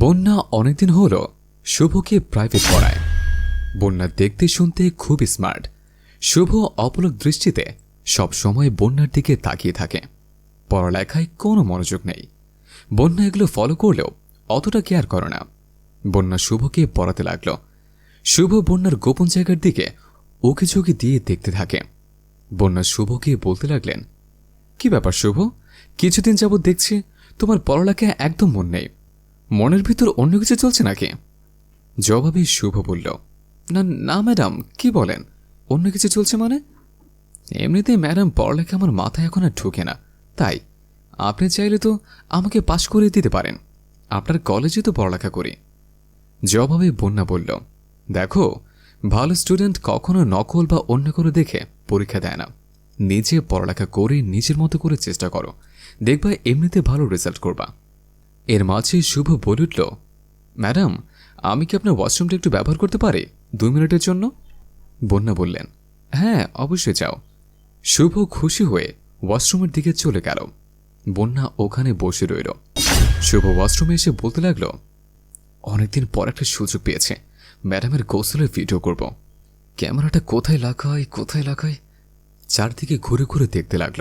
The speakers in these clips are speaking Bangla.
বন্যা অনেকদিন হলো শুভকে প্রাইভেট পড়ায়। বন্যা দেখতে শুনতে খুব স্মার্ট শুভ অপলক দৃষ্টিতে সব সময় বন্যার দিকে তাকিয়ে থাকে। পড়ালেখায় কোনো মনোযোগ নেই। বন্যা এগুলো ফলো করলেও অতটা কেয়ার করে না। বন্যা শুভকে পড়াতে লাগল। শুভ বন্যার গোপন জায়গার দিকে ওকে ঝুঁকি দিয়ে দেখতে থাকে। বন্যা শুভকে বলতে লাগলেন, কি ব্যাপার শুভ? কিছুদিন যাবৎ দেখছি তোমার পড়ালেখায় একদম মন নেই। মনের ভিতর অন্য কিছু চলছে নাকি? জবাবে শুভ বলল, না না, ম্যাডাম, কি বলেন? অন্য কিছু চলছে মানে? এমনিতে ম্যাডাম, পড়ালেখা আমার মাথায় এখন আর ঢুকে না। তাই, আপনি চাইলে তো আমাকে পাশ করে দিতে পারেন। আপনার কলেজে তো পড়ালেখা করি। জবাবে বন্যা বলল, দেখো, ভালো স্টুডেন্ট কখনো নকল বা অন্য কোনো দেখে পরীক্ষা দেয় না। নিজে পড়ালেখা করে নিজের মতো করে চেষ্টা করো। দেখবা এমনিতে ভালো রেজাল্ট করবা। এর মাঝে শুভ বলে উঠল, ম্যাডাম, আমি কি আপনার ওয়াশরুমটা একটু ব্যবহার করতে পারি? দুই মিনিটের জন্য? বন্যা বললেন হ্যাঁ অবশ্যই যাও শুভ খুশি হয়ে ওয়াশরুমের দিকে চলে গেল। বন্যা ওখানে বসে রইল। শুভ ওয়াশরুমে এসে বলতে লাগল, অনেকদিন পর একটা সুযোগ পেয়েছে। ম্যাডামের গোসলের ভিডিও করব। ক্যামেরাটা কোথায় লাগাই কোথায় লাগাই চারদিকে ঘুরে ঘুরে দেখতে লাগল।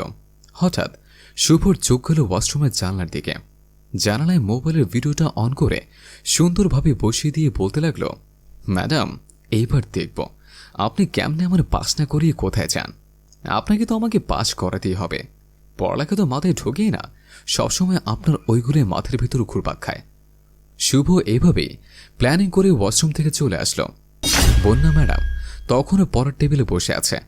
হঠাৎ শুভর চোখ গেল ওয়াশরুমের জানলার দিকে। জানালায় মোবাইলের ভিডিওটা অন করে সুন্দরভাবে বসিয়ে দিয়ে বলতে লাগল, ম্যাডাম, এইবার দেখব। আপনি কেমনে আমার পাস না করিয়ে কোথায় যান? আপনাকে তো আমাকে পাস করাতেই হবে। পড়ালেখা তো মাথায় ঢোকেই না। সবসময় আপনার ওইগুলো মাথার ভিতর ঘুরপাক খায়। শুভ এভাবেই প্ল্যানিং করে ওয়াশরুম থেকে চলে আসলো। বন্যা ম্যাডাম তখনও পরের টেবিলে বসে আছে।